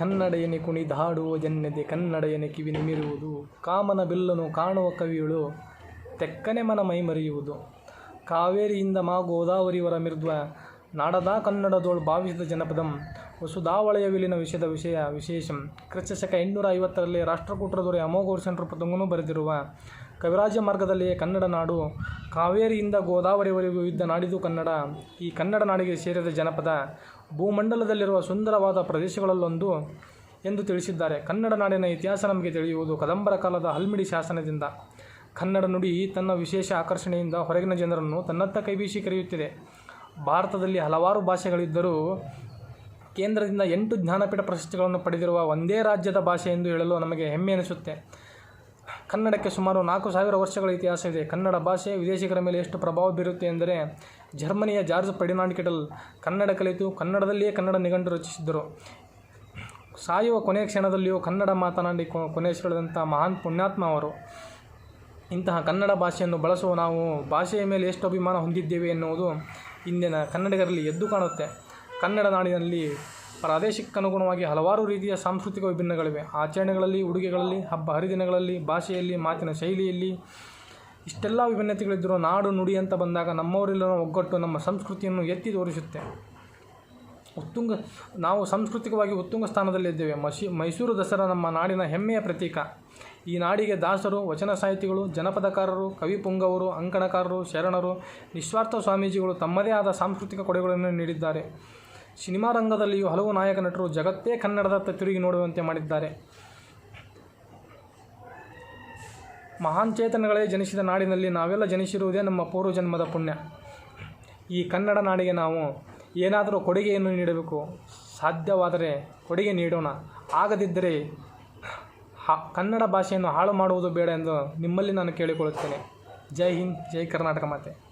ಕನ್ನಡೆಯನೆ ಕುಣಿದಾಡುವ ಜನ್ಯತೆ ಕನ್ನಡೆಯನೆ ಕಿವಿ ನಿಮಿರುವುದು. ಕಾಮನ ಬಿಲ್ಲನು ಕಾಣುವ ಕವಿಗಳು ತೆಕ್ಕನೆ ಮನ ಮೈಮರೆಯುವುದು. ಕಾವೇರಿಯಿಂದ ಮಾ ಗೋದಾವರಿವರ ಮಿರ್ದ್ವ ನಾಡದ ಕನ್ನಡದೋಳು ಭಾವಿಸಿದ ಜನಪದಂ ವಸುಧಾವಳೆಯ ವಿಲಿನ ವಿಷಯದ ವಿಷಯ ವಿಶೇಷಂ. ಕ್ರಿಸ್ತಶಕ ಎಂಟುನೂರ ಐವತ್ತರಲ್ಲಿ ರಾಷ್ಟ್ರಕೂಟರ ದೊರೆ ಅಮೋಘೋಷನ್ ರೂಪತಂಗನು ಬರೆದಿರುವ ಕವಿರಾಜ ಮಾರ್ಗದಲ್ಲಿಯೇ ಕನ್ನಡ ನಾಡು, ಕಾವೇರಿಯಿಂದ ಗೋದಾವರಿವರೆಗೂ ಇದ್ದ ನಾಡಿದು ಕನ್ನಡ. ಈ ಕನ್ನಡ ನಾಡಿಗೆ ಸೇರಿದ ಜನಪದ ಭೂಮಂಡಲದಲ್ಲಿರುವ ಸುಂದರವಾದ ಪ್ರದೇಶಗಳಲ್ಲೊಂದು ಎಂದು ತಿಳಿಸಿದ್ದಾರೆ. ಕನ್ನಡ ನಾಡಿನ ಇತಿಹಾಸ ನಮಗೆ ತಿಳಿಯುವುದು ಕದಂಬರ ಕಾಲದ ಹಲ್ಮಿಡಿ ಶಾಸನದಿಂದ. ಕನ್ನಡ ನುಡಿ ತನ್ನ ವಿಶೇಷ ಆಕರ್ಷಣೆಯಿಂದ ಹೊರಗಿನ ಜನರನ್ನು ತನ್ನತ್ತ ಕೈಬೀಸಿ ಕರೆಯುತ್ತಿದೆ. ಭಾರತದಲ್ಲಿ ಹಲವಾರು ಭಾಷೆಗಳಿದ್ದರೂ ಕೇಂದ್ರದಿಂದ ಎಂಟು ಜ್ಞಾನಪೀಠ ಪ್ರಶಸ್ತಿಗಳನ್ನು ಪಡೆದಿರುವ ಒಂದೇ ರಾಜ್ಯದ ಭಾಷೆ ಎಂದು ಹೇಳಲು ನಮಗೆ ಹೆಮ್ಮೆ ಅನಿಸುತ್ತೆ. ಕನ್ನಡಕ್ಕೆ ಸುಮಾರು ನಾಲ್ಕು ಸಾವಿರ ವರ್ಷಗಳ ಇತಿಹಾಸವಿದೆ ಕನ್ನಡ ಭಾಷೆ ವಿದೇಶಿಗರ ಮೇಲೆ ಎಷ್ಟು ಪ್ರಭಾವ ಬೀರುತ್ತೆ ಎಂದರೆ, ಜರ್ಮನಿಯ ಜಾರ್ಜ್ ಪಡಿನಾಂಡಿಕೆಟಲ್ ಕನ್ನಡ ಕಲಿತು ಕನ್ನಡದಲ್ಲಿಯೇ ಕನ್ನಡ ನಿಘಂಟು ರಚಿಸಿದ್ದರು. ಸಾಯುವ ಕೊನೆಯ ಕ್ಷಣದಲ್ಲಿಯೂ ಕನ್ನಡ ಮಾತನಾಡಿ ಕೊ ಕೊನೆಯುಸಿರೆಳೆದಂಥ ಮಹಾನ್ ಪುಣ್ಯಾತ್ಮ ಅವರು. ಇಂತಹ ಕನ್ನಡ ಭಾಷೆಯನ್ನು ಬಳಸುವ ನಾವು ಭಾಷೆಯ ಮೇಲೆ ಎಷ್ಟು ಅಭಿಮಾನ ಹೊಂದಿದ್ದೇವೆ ಎನ್ನುವುದು ಇಂದಿನ ಕನ್ನಡಿಗರಲ್ಲಿ ಎದ್ದು ಕಾಣುತ್ತೆ. ಕನ್ನಡ ನಾಡಿನಲ್ಲಿ ಪ್ರಾದೇಶಿಕಕ್ಕನುಗುಣವಾಗಿ ಹಲವಾರು ರೀತಿಯ ಸಾಂಸ್ಕೃತಿಕ ವಿಭಿನ್ನಗಳಿವೆ. ಆಚರಣೆಗಳಲ್ಲಿ, ಉಡುಗೆಗಳಲ್ಲಿ, ಹಬ್ಬ ಹರಿದಿನಗಳಲ್ಲಿ, ಭಾಷೆಯಲ್ಲಿ, ಮಾತಿನ ಶೈಲಿಯಲ್ಲಿ ಇಷ್ಟೆಲ್ಲ ವಿಭಿನ್ನತೆಗಳಿದ್ದರೂ ನಾಡು ನುಡಿ ಅಂತ ಬಂದಾಗ ನಮ್ಮವರೆಲ್ಲರ ಒಗ್ಗಟ್ಟು ನಮ್ಮ ಸಂಸ್ಕೃತಿಯನ್ನು ಎತ್ತಿ ತೋರಿಸುತ್ತೆ. ಉತ್ತುಂಗ, ನಾವು ಸಾಂಸ್ಕೃತಿಕವಾಗಿ ಉತ್ತುಂಗ ಸ್ಥಾನದಲ್ಲಿದ್ದೇವೆ. ಮಶಿ, ಮೈಸೂರು ದಸರಾ ನಮ್ಮ ನಾಡಿನ ಹೆಮ್ಮೆಯ ಪ್ರತೀಕ. ಈ ನಾಡಿಗೆ ದಾಸರು, ವಚನ ಸಾಹಿತಿಗಳು, ಜನಪದಕಾರರು, ಕವಿ ಪುಂಗವರು, ಅಂಕಣಕಾರರು, ಶರಣರು, ನಿಸ್ವಾರ್ಥ ಸ್ವಾಮೀಜಿಗಳು ತಮ್ಮದೇ ಆದ ಸಾಂಸ್ಕೃತಿಕ ಕೊಡುಗೆಗಳನ್ನು ನೀಡಿದ್ದಾರೆ. ಸಿನಿಮಾ ರಂಗದಲ್ಲಿಯೂ ಹಲವು ನಾಯಕ ನಟರು ಜಗತ್ತೇ ಕನ್ನಡದತ್ತ ತಿರುಗಿ ನೋಡುವಂತೆ ಮಾಡಿದ್ದಾರೆ. ಮಹಾನ್ ಚೇತನಗಳೇ ಜನಿಸಿದ ನಾಡಿನಲ್ಲಿ ನಾವೆಲ್ಲ ಜನಿಸಿರುವುದೇ ನಮ್ಮ ಪೂರ್ವಜನ್ಮದ ಪುಣ್ಯ. ಈ ಕನ್ನಡ ನಾಡಿಗೆ ನಾವು ಏನಾದರೂ ಕೊಡುಗೆಯನ್ನು ನೀಡಬೇಕು. ಸಾಧ್ಯವಾದರೆ ಕೊಡುಗೆ ನೀಡೋಣ. ಆಗದಿದ್ದರೆ ಹಾ, ಕನ್ನಡ ಭಾಷೆಯನ್ನು ಹಾಳು ಮಾಡುವುದು ಬೇಡ ಎಂದು ನಿಮ್ಮಲ್ಲಿ ನಾನು ಕೇಳಿಕೊಳ್ಳುತ್ತೇನೆ. ಜೈ ಹಿಂದ್, ಜೈ ಕರ್ನಾಟಕ ಮಾತೆ.